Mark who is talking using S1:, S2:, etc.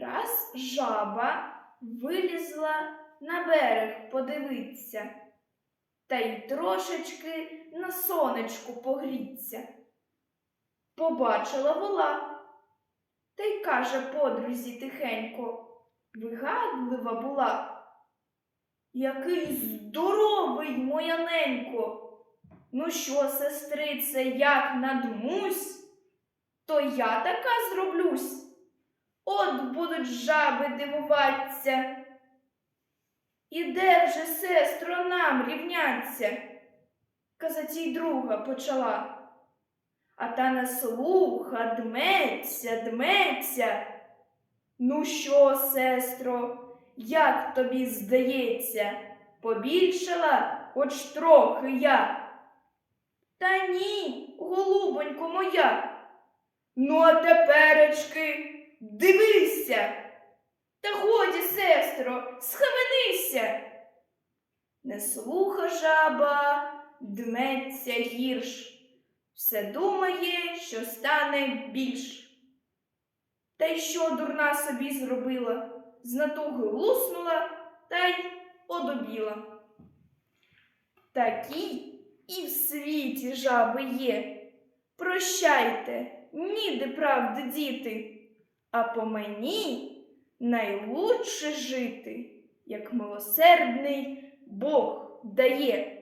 S1: Раз жаба вилізла на берег подивиться, та й трошечки на сонечку погріться. Побачила вола, та й каже подрузі тихенько, вигадлива була. Який здоровий, моя ненько. Ну що, сестрице, як надмусь, то я така зроблюсь. Будуть жаби дивуватися. І де вже, сестро, нам рівняться? Казаць й друга почала. А та не слуха, дметься, дметься. Ну що, сестро, як тобі здається, побільшала хоч трохи я? Та ні, голубонько моя. Ну, а теперечки сестро, схаменися. Не слуха жаба, дметься гірш, все думає, що стане більш. Та й що дурна собі зробила? З натуги луснула та й одобіла. Такі і в світі жаби є. Прощайте, ніде правди діти, а по мені найлучше жити, як милосердний Бог дає.